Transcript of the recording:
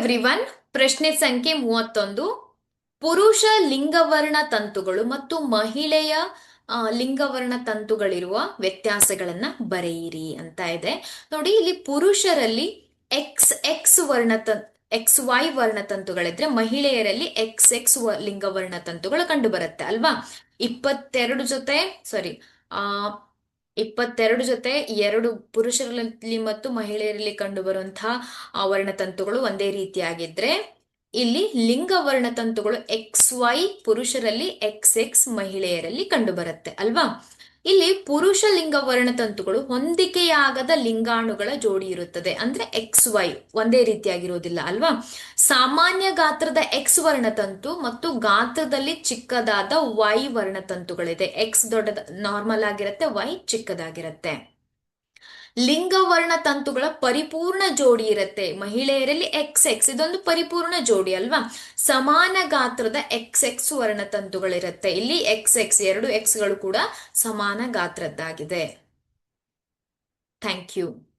Everyone ಪ್ರಶ್ನೆ ಸಂಖ್ಯೆ ಮೂವತ್ತೊಂದು. ಪುರುಷ ಲಿಂಗವರ್ಣ ತಂತುಗಳು ಮತ್ತು ಮಹಿಳೆಯ ಲಿಂಗವರ್ಣ ತಂತುಗಳಿರುವ ವ್ಯತ್ಯಾಸಗಳನ್ನ ಬರೆಯಿರಿ ಅಂತ ಇದೆ. ನೋಡಿ, ಇಲ್ಲಿ ಪುರುಷರಲ್ಲಿ ಎಕ್ಸ್ ಎಕ್ಸ್ ವರ್ಣ ಎಕ್ಸ್ ವೈ ವರ್ಣತಂತುಗಳಿದ್ರೆ ಮಹಿಳೆಯರಲ್ಲಿ ಎಕ್ಸ್ ಎಕ್ಸ್ ಲಿಂಗವರ್ಣ ತಂತುಗಳು ಕಂಡು ಬರುತ್ತೆ ಅಲ್ವಾ? ಇಪ್ಪತ್ತೆರಡು ಜೊತೆ ಸಾರಿ ಆ ಇಪ್ಪತ್ತೆರಡು ಜೊತೆ ಎರಡು ಪುರುಷರಲ್ಲಿ ಮತ್ತು ಮಹಿಳೆಯರಲ್ಲಿ ಕಂಡುಬರುವಂತಹ ವರ್ಣತಂತುಗಳು ಒಂದೇ ರೀತಿಯಾಗಿದ್ರೆ ಇಲ್ಲಿ ಲಿಂಗ ವರ್ಣತಂತುಗಳು ಎಕ್ಸ್ ವೈ ಪುರುಷರಲ್ಲಿ ಎಕ್ಸ್ ಎಕ್ಸ್ ಮಹಿಳೆಯರಲ್ಲಿ ಕಂಡುಬರುತ್ತೆ, ಅಲ್ವಾ? ಇಲ್ಲಿ ಪುರುಷ ಲಿಂಗ ವರ್ಣತಂತುಗಳು ಹೊಂದಿಕೆಯಾಗದ ಲಿಂಗಾಣುಗಳ ಜೋಡಿ ಇರುತ್ತದೆ. ಅಂದ್ರೆ ಎಕ್ಸ್ ವೈ ಒಂದೇ ರೀತಿಯಾಗಿರೋದಿಲ್ಲ ಅಲ್ವಾ? ಸಾಮಾನ್ಯ ಗಾತ್ರದ ಎಕ್ಸ್ ವರ್ಣತಂತು ಮತ್ತು ಗಾತ್ರದಲ್ಲಿ ಚಿಕ್ಕದಾದ ವೈ ವರ್ಣತಂತುಗಳಿದೆ ಎಕ್ಸ್ ದೊಡ್ಡದ ನಾರ್ಮಲ್ ಆಗಿರುತ್ತೆ ವೈ ಚಿಕ್ಕದಾಗಿರುತ್ತೆ. ಲಿಂಗವರ್ಣ ತಂತುಗಳ ಪರಿಪೂರ್ಣ ಜೋಡಿ ಇರುತ್ತೆ. ಮಹಿಳೆಯರಲ್ಲಿ ಎಕ್ಸ್ ಎಕ್ಸ್ ಇದೊಂದು ಪರಿಪೂರ್ಣ ಜೋಡಿ ಅಲ್ವಾ? ಸಮಾನ ಗಾತ್ರದ ಎಕ್ಸ್ ಎಕ್ಸ್ ವರ್ಣತಂತುಗಳಿರುತ್ತೆ ಇಲ್ಲಿ ಎಕ್ಸ್ ಎಕ್ಸ್ ಎರಡು ಎಕ್ಸ್ಗಳು ಕೂಡ ಸಮಾನ ಗಾತ್ರದ್ದಾಗಿದೆ. Thank you